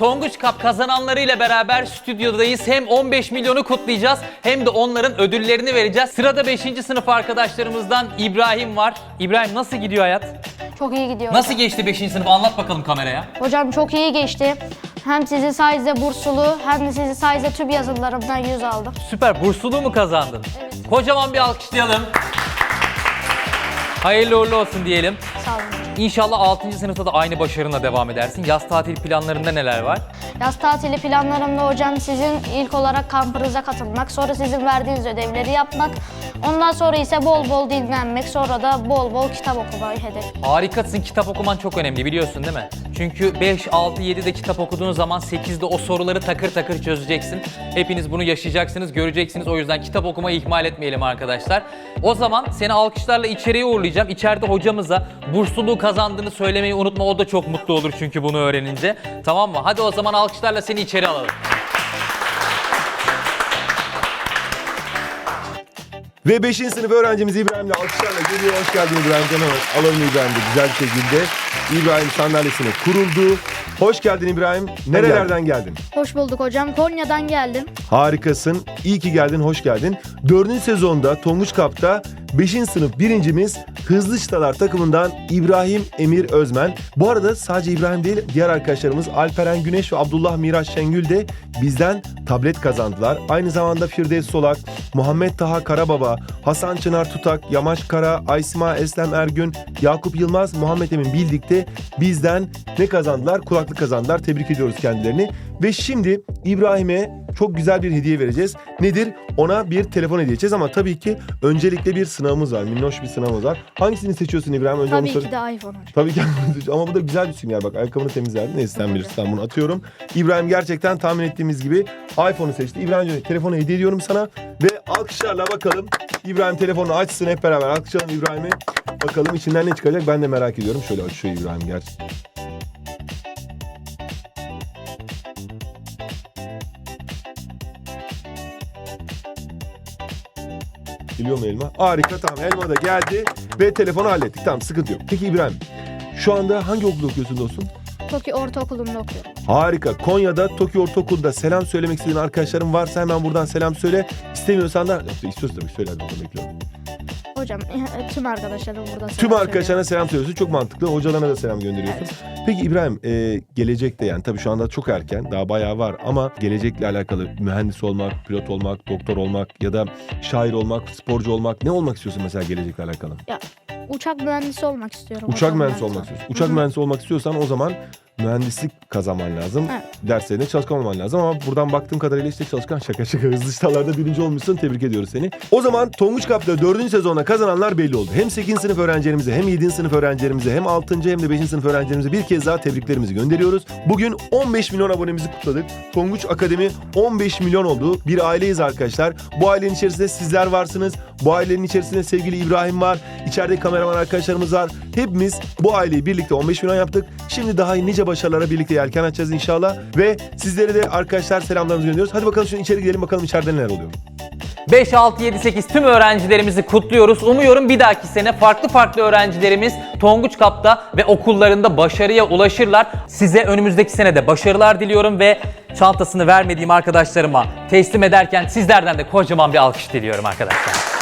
Tonguç Cup kazananlarıyla beraber stüdyodayız. Hem 15 milyonu kutlayacağız hem de onların ödüllerini vereceğiz. Sırada 5. sınıf arkadaşlarımızdan İbrahim var. İbrahim nasıl gidiyor hayat? Çok iyi gidiyor. Nasıl geçti 5. sınıf? Anlat bakalım kameraya. Hocam çok iyi geçti. Hem sizi sayesinde bursulu hem de sizi sayesinde tüm yazılarımdan 100 aldım. Süper. Burslu mu kazandın? Kocaman bir alkışlayalım. Hayırlı uğurlu olsun diyelim. Sağ olun. İnşallah 6. sınıfta da aynı başarına devam edersin. Yaz tatil planlarında neler var? Yaz tatili planlarımda hocam sizin ilk olarak kampınıza katılmak, sonra sizin verdiğiniz ödevleri yapmak, ondan sonra ise bol bol dinlenmek, sonra da bol bol kitap okumayı hedef. Harikasın. Kitap okuman çok önemli biliyorsun değil mi? Çünkü 5, 6, 7'de kitap okuduğun zaman 8'de o soruları takır takır çözeceksin. Hepiniz bunu yaşayacaksınız, göreceksiniz. O yüzden kitap okumayı ihmal etmeyelim arkadaşlar. O zaman seni alkışlarla içeriye uğurlayacağım. İçeride hocamıza bursluluğu kazandığını söylemeyi unutma. O da çok mutlu olur çünkü bunu öğrenince. Tamam mı? Hadi o zaman alkışlarla seni içeri alalım. Ve 5. sınıf öğrencimiz İbrahim'le alkışlarla geliyor. Hoş geldin İbrahim canım. Alalım İbrahim'de güzel bir şekilde. İbrahim sandalyesine kuruldu. Hoş geldin İbrahim. Nerelerden geldin? Hoş bulduk hocam. Konya'dan geldim. Harikasın. İyi ki geldin, hoş geldin. Dördüncü sezonda Tonguç Kap'ta 5. sınıf birincimiz Hızlı Çıtalar takımından İbrahim Emir Özmen. Bu arada sadece İbrahim değil, diğer arkadaşlarımız Alperen Güneş ve Abdullah Miraç Şengül de bizden tablet kazandılar. Aynı zamanda Firdevs Solak, Muhammed Taha Karababa, Hasan Çınar Tutak, Yamaç Kara, Aysima Eslem Ergün, Yakup Yılmaz, Muhammed Emin Bildik de bizden ne kazandılar? Kulaklık kazandılar. Tebrik ediyoruz kendilerini. Ve şimdi İbrahim'e çok güzel bir hediye vereceğiz. Nedir? Ona bir telefon hediye edeceğiz ama tabii ki öncelikle bir sınavımız var. Minnoş bir sınavımız var. Hangisini seçiyorsun İbrahim? Önce onu Tabii sor- ki de iPhone. Tabii ki ama bu da güzel bir sünger bak ayakkabını temizlerdi. Neyse sen bilirsin ben bunu atıyorum. İbrahim gerçekten tahmin ettiğimiz gibi iPhone'u seçti. İbrahim telefonu hediye ediyorum sana ve alkışlarla bakalım. İbrahim telefonu açsın hep beraber alkışlayalım İbrahim'i. Bakalım içinden ne çıkacak ben de merak ediyorum. Şöyle açıyor İbrahim gerçi. Geliyor mu elma? Harika tamam elma da geldi ve telefonu hallettik. Tamam sıkıntı yok. Peki İbrahim şu anda hangi okulda okuyorsun dostum? Tokyo Ortaokulu'nda okuyorum. Harika. Konya'da Tokyo Ortaokulu'da selam söylemek istediğin arkadaşların varsa hemen buradan selam söyle. İstemiyorsan da istiyorsan tabii söyle hadi bakalım bekliyorum. Hocam tüm arkadaşlarım burada Tüm arkadaşlarına selam söylüyorsun. Çok mantıklı. Hocalarına da selam gönderiyorsun. Peki İbrahim e, gelecekte yani tabii şu anda çok erken daha bayağı var ama gelecekle alakalı mühendis olmak, pilot olmak, doktor olmak ya da şair olmak, sporcu olmak ne olmak istiyorsun mesela gelecekle alakalı? Uçak mühendisi olmak istiyorum. Uçak mühendisi olmak istiyorsun. Uçak mühendisi olmak istiyorsan o zaman mühendislik kazanman lazım. Evet. Derslerine çalışkan olman lazım ama buradan baktığım kadarıyla işte çalışkan şaka şaka hızlı iştalarda birinci olmuşsun. Tebrik ediyoruz seni. O zaman Tonguç Cup'ta 4. sezonda kazananlar belli oldu. Hem 8. sınıf öğrencilerimize hem 7. sınıf öğrencilerimize hem 6. hem de 5. sınıf öğrencilerimize bir kez daha tebriklerimizi gönderiyoruz. Bugün 15 milyon abonemizi kutladık. Tonguç Akademi 15 milyon oldu. Bir aileyiz arkadaşlar. Bu ailenin içerisinde sizler varsınız. Bu ailenin içerisinde sevgili İbrahim var. İçeride kameraman arkadaşlarımız var. Hepimiz bu aileyi birlikte 15 milyon yaptık. Şimdi daha başarılara birlikte yelken açacağız inşallah. Ve sizlere de arkadaşlar selamlarımızı gönderiyoruz. Hadi bakalım şimdi içeri gidelim bakalım içeride neler oluyor. 5, 6, 7, 8 tüm öğrencilerimizi kutluyoruz. Umuyorum bir dahaki sene farklı farklı öğrencilerimiz Tonguç Kap'ta ve okullarında başarıya ulaşırlar. Size önümüzdeki sene de başarılar diliyorum ve çantasını vermediğim arkadaşlarıma teslim ederken sizlerden de kocaman bir alkış diliyorum arkadaşlar.